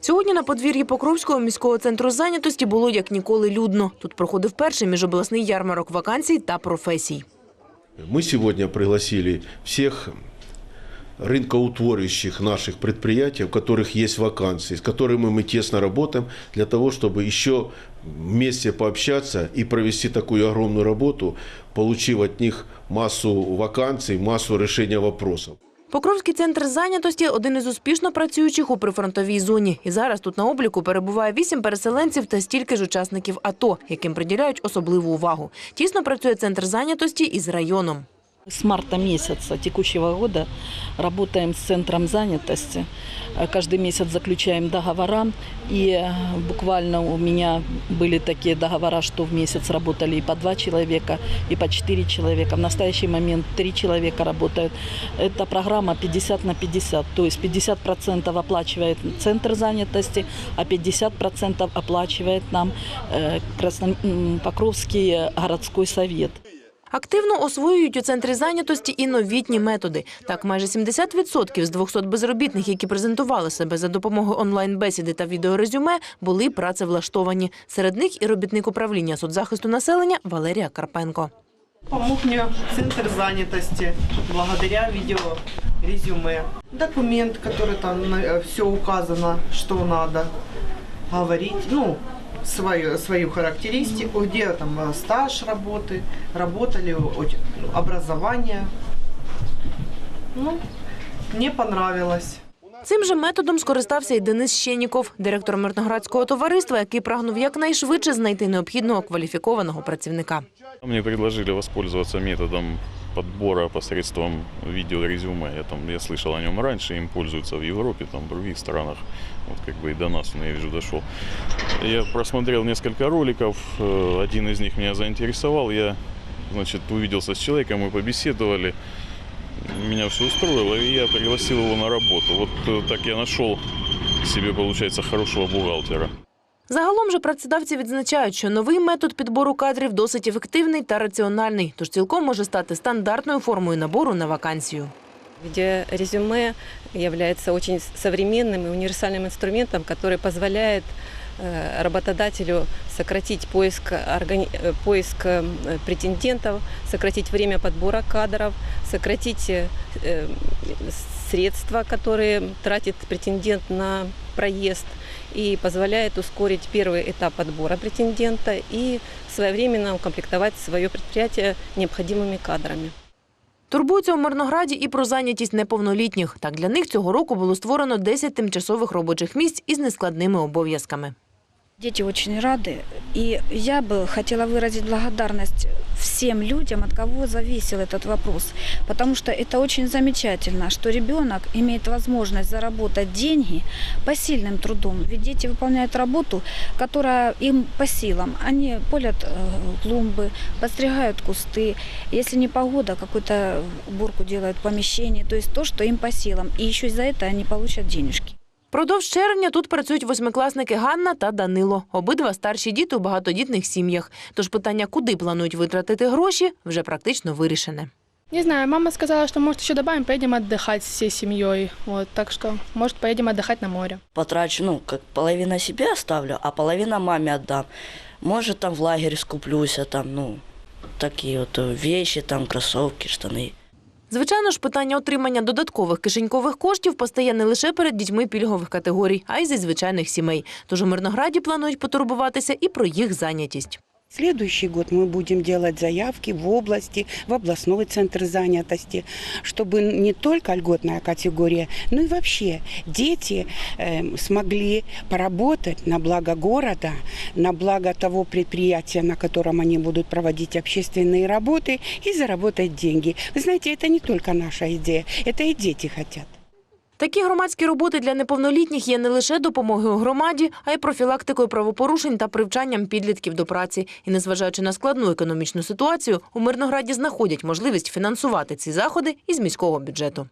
Сьогодні на подвір'ї Покровського міського центру зайнятості було як ніколи людно. Тут проходив перший міжобласний ярмарок вакансій та професій. Мы сегодня пригласили всех рынкоутворяющих наших предприятий, у которых есть вакансии, с которыми мы тесно работаем, для того, чтобы еще вместе пообщаться и провести такую огромную работу, получив от них массу вакансий, массу решения вопросов. Покровський центр зайнятості – один із успішно працюючих у прифронтовій зоні. І зараз тут на обліку перебуває вісім переселенців та стільки ж учасників АТО, яким приділяють особливу увагу. Тісно працює центр зайнятості із районом. С марта месяца текущего года работаем с центром занятости. Э, Каждый месяц заключаем договора. И э, буквально у меня были такие договора, что в месяц работали и по два человека, и по четыре человека. В настоящий момент три человека работают. Это программа 50 на 50. То есть 50% оплачивает центр занятости, а 50% оплачивает нам э, Красно- м, Покровский э, городской совет. Активно освоюють у центрі зайнятості і новітні методи. Так, майже 70% з 200 безробітних, які презентували себе за допомогою онлайн-бесіди та відеорезюме, були працевлаштовані. Серед них і робітник управління соцзахисту населення Валерія Карпенко. Помог мне центр занятости благодаря видео резюме. Документ, который там все указано, что надо говорить, ну, свою, свою характеристику, где там э, стаж работы, работали, от- образование. Ну, мне понравилось. Цим же методом скористався і Денис Щеніков, директор Мирноградського товариства, який прагнув якнайшвидше знайти необхідного кваліфікованого працівника. Мне предложили воспользоваться методом подбора посредством видеорезюме. Я, там, я слышал о нем раньше, им пользуются в Европе, там, в других странах. Вот как бы и до нас он, я вижу, дошел. Я просмотрел несколько роликов, э, один из них меня заинтересовал. Я, значит, увиделся с человеком, мы побеседовали. Меня все устроило, и я пригласил его на работу. Вот э, так я нашел себе, получается, хорошего бухгалтера. Загалом же працедавці відзначають, що новий метод підбору кадрів досить ефективний та раціональний, тож цілком може стати стандартною формою набору на вакансію. Видеорезюме является очень современным и универсальным инструментом, который позволяет э, работодателю сократить поиск, органи- э, поиск э, претендентов, сократить время подбора кадров, сократить э, э, средства, которые тратит претендент на проезд и позволяет ускорить первый этап подбора претендента и своевременно укомплектовать свое предприятие необходимыми кадрами. Турбуються у Мирнограді і про зайнятість неповнолітніх. Так, для них цього року було створено 10 тимчасових робочих місць із нескладними обов'язками. Дети очень рады. И я бы хотела выразить благодарность всем людям, от кого зависел этот вопрос. Потому что это очень замечательно, что ребенок имеет возможность заработать деньги посильным трудом. Ведь дети выполняют работу, которая им по силам. Они полят э, клумбы, подстригают кусты. Если не погода, какую-то уборку делают в помещении. То есть то, что им по силам. И еще за это они получат денежки. Продовж червня тут працюють восьмикласники Ганна та Данило. Обидва старші діти у багатодітних сім'ях. Тож питання, куди планують витратити гроші, вже практично вирішене. Не знаю, мама сказала, что может еще добавим, поедем отдыхать всей семьей. Вот, так что, может, поедем отдыхать на море. потрачу, ну, как половина себе оставлю, а половина маме отдам. Может, там в лагерь скуплюсь, а там, ну, такие вот э, вещи, там, кроссовки, штаны. Звичайно ж, питання отримання додаткових кишенькових коштів постає не лише перед дітьми пільгових категорій, а й зі звичайних сімей. Тож у Мирнограді планують потурбуватися і про їх зайнятість. Следующий год мы будем делать заявки в области, в областной центр занятости, чтобы не только льготная категория, но и вообще дети э, смогли поработать на благо города, на благо того предприятия, на котором они будут проводить общественные работы и заработать деньги. Вы знаете, это не только наша идея, это и дети хотят. Такі громадські роботи для неповнолітніх є не лише допомогою громаді, а й профілактикою правопорушень та привчанням підлітків до праці. І незважаючи на складну економічну ситуацію, у Мирнограді знаходять можливість фінансувати ці заходи із міського бюджету.